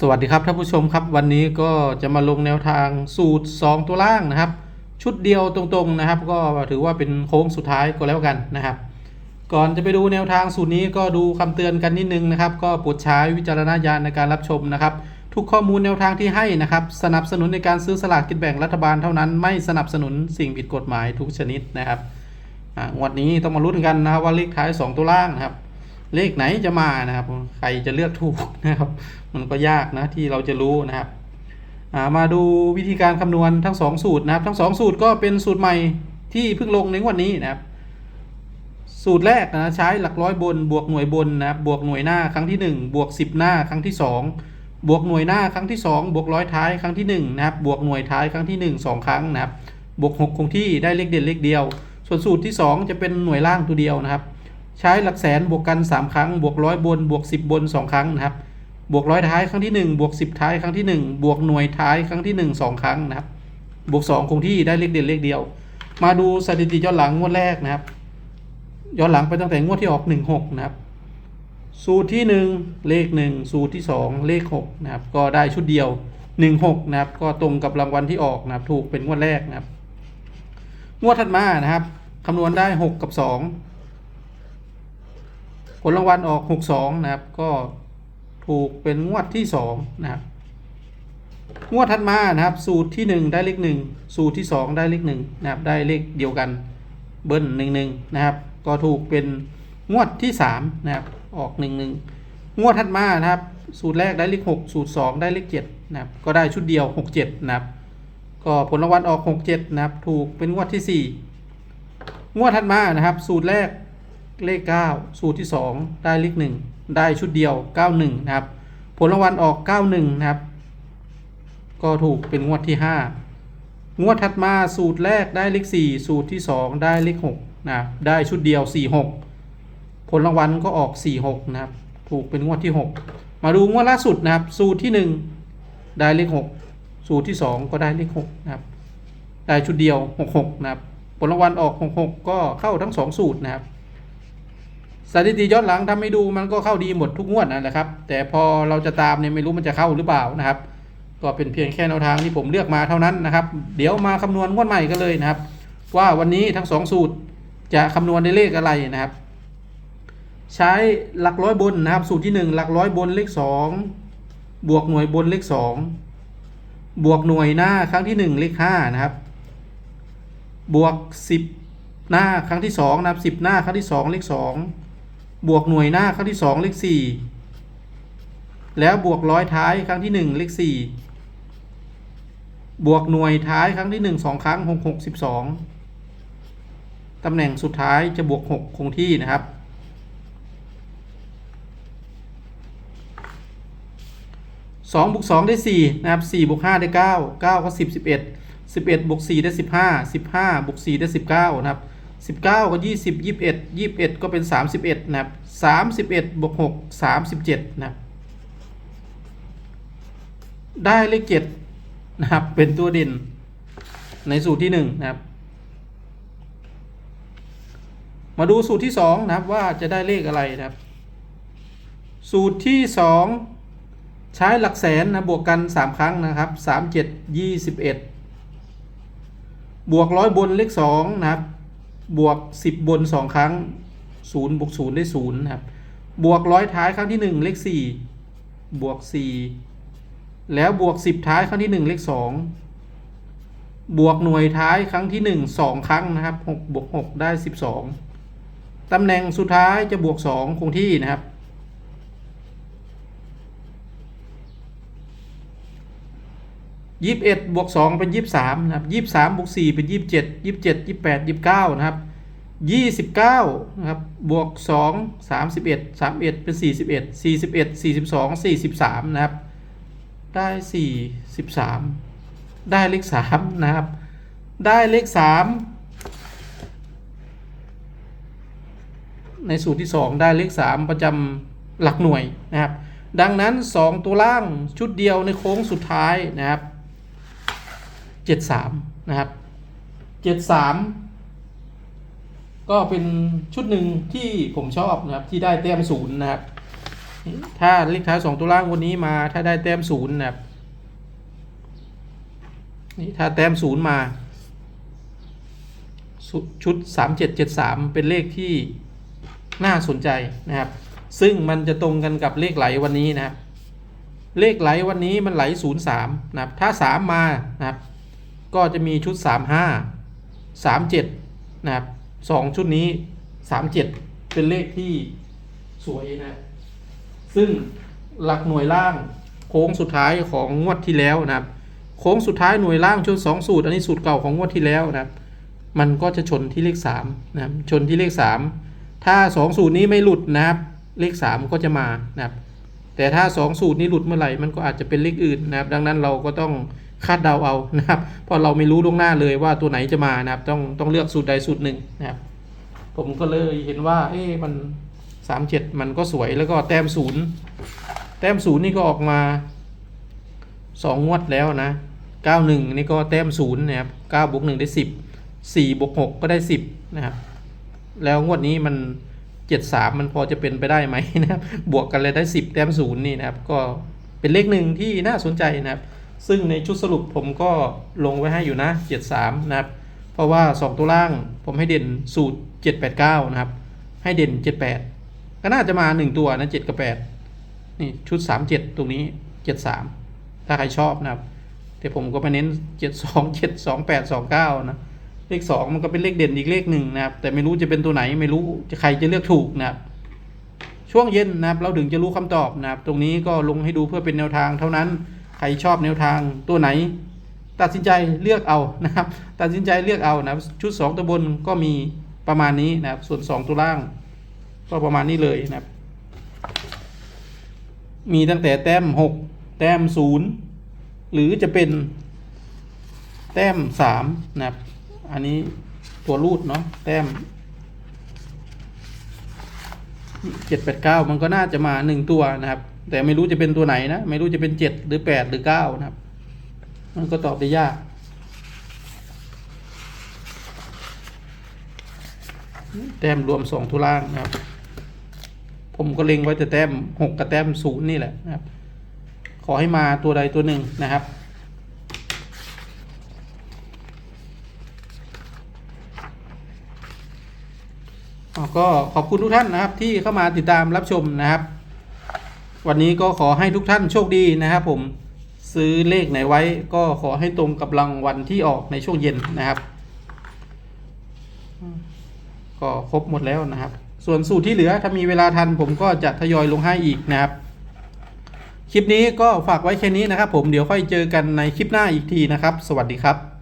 สวัสดีครับท่านผู้ชมครับวันนี้ก็จะมาลงแนวทางสูตร 2 ตัวล่างนะครับ ชุดเดียวตรงๆนะครับ ก็ถือว่าเป็นโค้งสุดท้ายก็แล้วกันนะครับ ก่อนจะไปดูแนวทางสูตรนี้ก็ดูคำเตือนกันนิดนึงนะครับ ก็โปรดใช้วิจารณญาณในการรับชมนะครับ ทุกข้อมูลแนวทางที่ให้นะครับ สนับสนุนในการซื้อสลากกินแบ่งรัฐบาลเท่านั้นไม่สนับสนุนสิ่งผิดกฎหมายทุกชนิดนะครับอ่างวดนี้ต้องมาลุ้นกันนะครับว่าเลขท้าย 2 ตัวล่างนะครับ เลขไหนจะมานะครับ ใครจะเลือกถูกนะครับ มันก็ยากนะที่เราจะรู้นะครับามาดูวิธีการคำนวณทั้ง 2 สูตรนะครับ ทั้ง 2 สูตรก็เป็นสูตรใหม่ที่เพิ่งลงในวันนี้นะครับ สูตรแรกนะใช้หลักร้อยบนบวกหน่วยบนนะครับบวกหน่วยหน้าครั้งที่ 1 บวก 10 หน้าครั้งที่ 2 บวกหน่วยหน้าครั้งที่ 2 บวกร้อยท้ายครั้งที่1นะครับบวกหน่วยท้ายครั้งที่ 1 2 ครั้งนะครับบวก 6 คงที่ได้เลขเด่นเลขเดียว ส่วนสูตรที่ 2 จะเป็นหน่วยล่างตัวเดียวนะครับ ใช้หลักแสนบวกกัน 3 ครั้ง บวกร้อยบน บวก 10 บน 2 ครั้งนะครับ บวกร้อยท้ายครั้งที่ 1 บวก 10 ท้ายครั้งที่ 1 บวกหน่วยท้ายครั้งที่ 1 2 ครั้งนะครับ บวก 2 คงที่ได้เลขเด่นเลขเดียว มาดูสถิติย้อนหลังงวดแรกนะครับ ย้อนหลังไปตั้งแต่งวดที่ออก 16 นะครับ สูตรที่ 1 เลข 1 สูตรที่ 2 เลข 6 นะครับ ก็ได้ชุดเดียว 16 นะครับ ก็ตรงกับรางวัลที่ออกนะครับ ถูกเป็นงวดแรกนะครับ งวดถัดมานะครับคำนวณได้ 6 กับ 2 ผลรางวัลออก 62 นะครับ ก็ถูกเป็นงวดที่ 2 นะครับ งวดถัดมานะครับ สูตรที่ 1 ได้เลข1 สูตรที่ 2 ได้เลข1นะครับ ได้เลขเดียวกันเบิ้ล1 1 นะครับ ก็ถูกเป็นงวดที่ 3 นะครับ ออก 1 1 งวดถัดมานะครับ สูตรแรกได้เลข6 สูตร 2 ได้เลข7นะครับ ก็ได้ชุดเดียว 67 นะครับ ก็ผลรางวัลออก 67 นะครับ ถูกเป็นงวดที่ 4 งวดถัดมานะครับ สูตรแรก เลข 9 สูตรที่ 2 ได้เลข 1 ได้ชุดเดียว 91 นะครับ ผลรางวัลออก 91 นะครับ ก็ถูกเป็นงวดที่ 5 งวดถัดมาสูตรแรกได้เลข 4 สูตรที่ 2 ได้เลข6นะครับได้ชุดเดียว 46 ผลรางวัลก็ออก 46 นะครับ ถูกเป็นงวดที่ 6 มาดูงวดล่าสุดนะครับ สูตรที่ 1 ได้เลข 6 สูตรที่ 2 ก็ได้เลข6นะครับ ได้ชุดเดียว 66 นะครับ ผลรางวัลออก 66 ก็เข้าทั้ง 2 สูตรนะครับ สถิติย้อนหลังทำให้ดูมันก็เข้าดีหมดทุกงวดนั่นแหละครับ แต่พอเราจะตามเนี่ยไม่รู้มันจะเข้าหรือเปล่านะครับ ก็เป็นเพียงแค่แนวทางที่ผมเลือกมาเท่านั้นนะครับ เดี๋ยวมาคำนวณงวดใหม่กันเลยนะครับ ว่าวันนี้ทั้งสองสูตรจะคำนวณได้เลขอะไรนะครับ ใช้หลักร้อยบนนะครับ สูตรที่หนึ่งหลักร้อยบนเลขสองบวกหน่วยบนเลขสองบวกหน่วยหน้าครั้งที่หนึ่งเลขห้านะครับ บวกสิบหน้าครั้งที่สองนะครับสิบหน้าครั้งที่สองเลขสอง บวกหน่วยหน้าครั้งที่สองเลขสี่แล้วบวกร้อยท้ายครั้งที่หนึ่งเลขสี่บวกหน่วยท้ายครั้งที่หนึ่งสองครั้งหกหกสิบสองตำแหน่งสุดท้ายจะบวกหกคงที่นะครับสองบวกสองได้สี่นะครับสี่บวกห้าได้เก้าเก้าก็สิบสิบเอ็ดสิบเอ็ดบวกสี่ได้สิบห้าสิบห้าบวกสี่ได้สิบเก้านะครับ สิบเก้าก็ยี่สิบยี่สิบเอ็ดยี่สิบเอ็ดก็เป็นสามสิบเอ็ดนะครับสามสิบเอ็ดบวกหกสามสิบเจ็ดนะครับ ได้เลขเจ็ดนะครับ เป็นตัวเด่นในสูตรที่หนึ่งนะครับ มาดูสูตรที่สองนะครับว่าจะได้เลขอะไรนะครับ สูตรที่สองใช้หลักแสนนะบวกกัน 3 ครั้งนะครับ 3 7 21 บวกร้อยบนเลข 2 นะครับ บวก 10 บน 2 ครั้ง 0 บวก 0 ได้0นะครับ บวกร้อยท้ายครั้งที่ 1 เลข 4 บวก 4 แล้วบวก 10 ท้ายครั้งที่ 1 เลข 2 บวกหน่วยท้ายครั้งที่ 1 2 ครั้งนะครับ 6 บวก 6 ได้ 12 ตำแหน่งสุดท้ายจะบวก 2 คงที่นะครับ ยี่สิบเอ็ดบวกสองเป็นยี่สิบสามนะครับยี่สิบสามบวกสี่เป็นยี่สิบเจ็ดยี่สิบเจ็ดยี่สิบแปดยี่สิบเก้านะครับยี่สิบเก้านะครับบวกสองสามสิบเอ็ดสามเอ็ดเป็นสี่สิบเอ็ดสี่สิบเอ็ดสี่สิบสองสี่สิบสามนะครับ ได้สี่สิบสามได้เลขสามนะครับ ได้เลขสามในสูตรที่สองได้เลขสามประจำหลักหน่วยนะครับ ดังนั้นสองตัวล่างชุดเดียวในโค้งสุดท้ายนะครับ เจ็ดสามนะครับเจ็ดสามก็เป็นชุดหนึ่งที่ผมชอบนะครับ ที่ได้แต้มศูนย์นะครับ ถ้าเลขท้ายสองตัวล่างวันนี้มาถ้าได้แต้มศูนย์นะครับนี่ถ้าแต้มศูนย์มาชุดชุดสามเจ็ดเจ็ดสามเป็นเลขที่น่าสนใจนะครับ ซึ่งมันจะตรงกันกับเลขไหลวันนี้นะครับ เลขไหลวันนี้มันไหลศูนย์สามนะครับ ถ้าสามมานะครับ ก็จะมีชุดสามห้าสามเจ็ดนะครับสองชุดนี้สามเจ็ดเป็นเลขที่สวยนะครับซึ่งหลักหน่วยล่างโค้งสุดท้ายของงวดที่แล้วนะครับ โค้งสุดท้ายหน่วยล่างชุดสองสูตร อันนี้สูตรเก่าของงวดที่แล้วนะครับ มันก็จะชนที่เลขสามนะครับชนที่เลขสามถ้าสองสูตรนี้ไม่หลุดนะครับ เลขสามก็จะมานะครับ แต่ถ้าสองสูตรนี้หลุดเมื่อไหร่ มันก็อาจจะเป็นเลขอื่นนะครับ ดังนั้นเราก็ต้อง คาดเดาเอานะครับเพราะเราไม่รู้ล่วงหน้าเลยว่าตัวไหนจะมานะครับ ต้องต้องเลือกสูตรใดสูตรหนึ่งนะครับ ผมก็เลยเห็นว่า เอ๊ะมันสามเจ็ดมันก็สวยแล้วก็แต้มศูนย์แต้มศูนย์นี่ก็ออกมาสองงวดแล้วนะเก้าหนึ่งนี่ก็แต้มศูนย์นะครับเก้าบวกหนึ่งได้สิบสี่บวกหกก็ได้สิบนะครับแล้วงวดนี้มันเจ็ดสามมันพอจะเป็นไปได้ไหมนะครับ บวกกันเลยได้สิบแต้มศูนย์นี่นะครับ ก็เป็นเลขหนึ่งที่น่าสนใจนะครับ ซึ่งในชุดสรุปผมก็ลงไว้ให้อยู่นะเจ็ดสามนะครับ เพราะว่า 2 ตัวล่างผมให้เด่นสูตร 789 นะครับ ให้เด่น 78 ก็น่าจะมา 1 ตัวนะ 7 กับ 8 นี่ชุด 37 ตรงนี้ 73 ถ้าใครชอบนะครับ แต่ผมก็ไปเน้น 72 728 29 นะ เลข 2 มันก็เป็นเลขเด่นอีกเลขหนึ่งนะครับ แต่ไม่รู้จะเป็นตัวไหนไม่รู้จะใครจะเลือกถูกนะครับช่วงเย็นนะครับเราถึงจะรู้คำตอบนะครับ ตรงนี้ก็ลงให้ดูเพื่อเป็นแนวทางเท่านั้น รชอบแนวทางตัวไหน ตัดสินใจเลือกเอานะครับ ตัดสินใจเลือกเอานะชุด 2 ตัวบนก็มีประมาณนี้นะครับ ส่วน 2 ตัวล่าง ก็ประมาณนี้เลยนะครับ มีตั้งแต่แต้ม 6 แต้ม 0 หรือจะเป็นแต้ม 3 นะครับ อันนี้ตัวรูดเนาะแต้ม789 มันก็น่าจะมา 1 ตัวนะครับ แต่ไม่รู้จะเป็นตัวไหนนะ ไม่รู้จะเป็น7หรือ8หรือ9นะครับ มันก็ตอบได้ยากแต้มรวมสองทุล่างนะครับ ผมก็เล็งไว้แต่แต้มหกกับแต้มศูนย์นี่แหละนะครับ ขอให้มาตัวใดตัวหนึ่งนะครับก็ขอบคุณทุกท่านนะครับที่เข้ามาติดตามรับชมนะครับ วันนี้ก็ขอให้ทุกท่านโชคดีนะครับผมซื้อเลขไหนไว้ก็ขอให้ตรงกับรางวัลที่ออกในช่วงเย็นนะครับ ก็ครบหมดแล้วนะครับ ส่วนสูตรที่เหลือถ้ามีเวลาทันผมก็จะทยอยลงให้อีกนะครับ คลิปนี้ก็ฝากไว้แค่นี้นะครับ ผมเดี๋ยวค่อยเจอกันในคลิปหน้าอีกทีนะครับ สวัสดีครับ